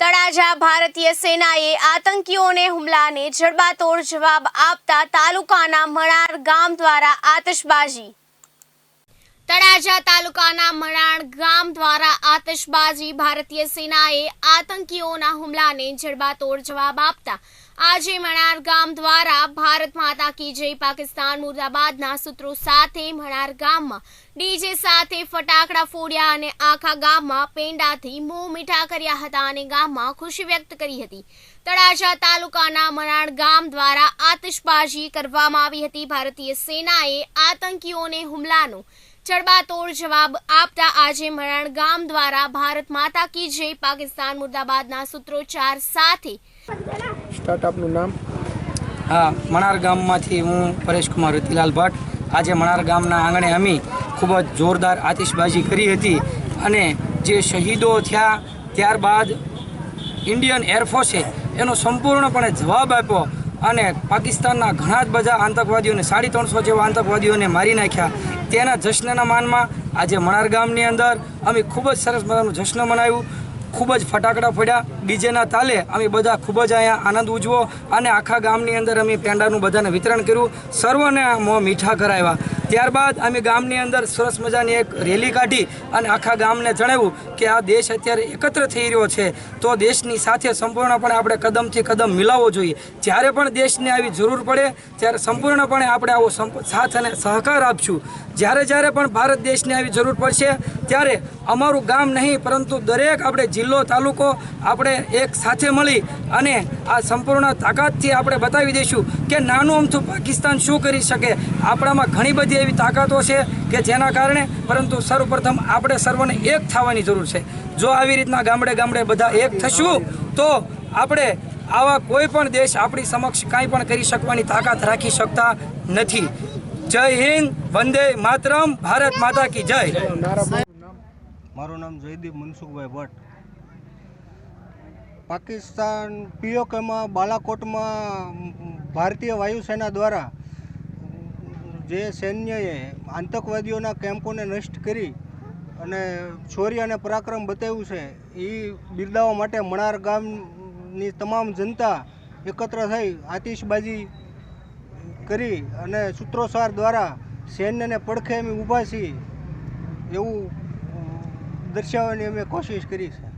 તળાજા ભારતીય સેનાએ આતંકીઓને હુમલાને જડબાતોડ જવાબ આપતા તાલુકાના મણાર ગામ દ્વારા આતશબાજી તળાજા તાલુકાના મરાણ ગામ દ્વારા આતશબાજી ભારતીય સેનાએ આતંકીઓના હુમલાને જડબાતોડ જવાબ આપતા આજે મણાર ગામ દ્વારા ભારત માતા કી જય પાકિસ્તાન મુર્દાબાદના સૂત્રો સાથે મણાર ગામમાં ડીજે સાથે ફટાકડા ફોડ્યા અને આખા ગામમાં પેંડાથી મોં મીઠા કર્યા હતા અને ગામમાં ખુશી વ્યક્ત કરી હતી. તળાજા તાલુકાના મરાણ ગામ દ્વારા આતશબાજી કરવામાં આવી હતી. ભારતીય સેનાએ આતંકીઓને હુમલાનો જડબાતોડ જવાબ આપતા આજે મરણ ગામ દ્વારા ભારત માતા કી જય પાકિસ્તાન મુર્દાબાદના સૂત્રોચ્ચાર સાથે. સ્ટાર્ટઅપનું નામ? હા મણાર ગામમાંથી હું પરેશકુમાર રતિલાલ ભટ્ટ. આજે મણાર ગામના આંગણે અમે ખૂબ જ જોરદાર આતિશબાજી કરી હતી અને જે શહીદો થયા ત્યારબાદ ઇન્ડિયન એરફોર્સે એનો સંપૂર્ણપણે જવાબ આપ્યો અને પાકિસ્તાનના ઘણા જ બધા આતંકવાદીઓને સાડી ત્રણસો જેવા આતંકવાદીઓને મારી નાખ્યા. તેના જશ્નના માનમાં આજે મણાર ગામની અંદર અમે ખૂબ જ સરસ મજાનું જશ્ન મનાવ્યું. ખૂબ જ ફટાકડા ફોડ્યા. ડીજેના તાલે અમે બધા ખૂબ જ અહીંયા આનંદ ઉજવો અને આખા ગામની અંદર અમે પેંડાનું બધાને વિતરણ કર્યું. સર્વને મોં મીઠા કરાવ્યા ત્યારબાદ અમે ગામની અંદર સરસ મજાની એક રેલી કાઢી અને આખા ગામને જણાવ્યું કે આ દેશ અત્યારે એકત્ર થઈ રહ્યો છે. તો દેશની સાથે સંપૂર્ણપણે આપણે કદમથી કદમ મિલાવવો જોઈએ. જ્યારે પણ દેશને આવી જરૂર પડે, ત્યારે સંપૂર્ણપણે આપણે આવો સાથ અને સહકાર આપશું. જ્યારે જ્યારે પણ ભારત દેશને આવી જરૂર પડશે, ત્યારે અમારું ગામ નહીં, પરંતુ દરેક આપણે જિલ્લો, તાલુકો આપણે એક સાથે મળી અને આ સંપૂર્ણ તાકાતથી આપણે બતાવી દઈશું કે નાનું અમથું પાકિસ્તાન શું કરી શકે. આપણામાં ઘણી બધી એવી તાકાતો છે કે જેના કારણે, પરંતુ સર્વપ્રથમ આપણે સર્વને એક થવાની જરૂર છે. જો આવી રીતના ગામડે ગામડે બધા એક થશું, તો આપણે આવા કોઈ પણ દેશ આપણી સમક્ષ કાંઈ પણ કરી શકવાની તાકાત રાખી શકતા નથી. જય હિન્દ, વંદે માતરમ, ભારત માતા કી જય. મારું નામ જયદીપ મનસુખભાઈ ભટ્ટ. પાકિસ્તાન પીઓકેમાં બાલાકોટમાં ભારતીય વાયુસેના દ્વારા જે સૈન્યએ આતંકવાદીઓના કેમ્પોને નષ્ટ કરી અને શૌર્ય અને પરાક્રમ બતાવ્યું છે એ બિરદાવવા માટે મણાર ગામની તમામ જનતા એકત્ર થઈ આતિશબાજી કરી અને સૂત્રોચ્ચાર દ્વારા સૈન્યને પડખે અમે ઊભા છીએ એવું દર્શાવવાની અમે કોશિશ કરી છે.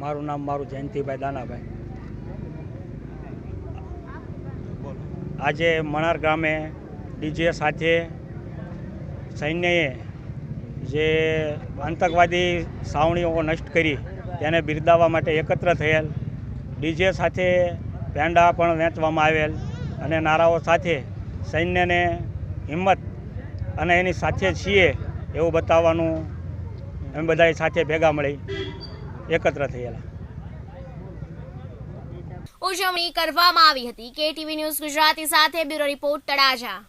મારું નામ મારું જયંતિભાઈ દાનાભાઈ. આજે મણાર ગામે ડીજે સાથે સૈન્યએ જે આતંકવાદી સાવણીઓ નષ્ટ કરી, તેને બિરદાવવા માટે એકત્ર થયેલ, ડીજે સાથે પેંડા પણ વેચવામાં આવેલ અને નારાઓ સાથે સૈન્યને હિંમત અને એની સાથે છીએ એવું બતાવવાનું અમે બધા સાથે ભેગા મળી એકત્ર થયેલા. ઉજવણી કરવામાં આવી હતી. કેટીવી ન્યૂઝ ગુજરાતી સાથે બ્યુરો રિપોર્ટ તળાજા.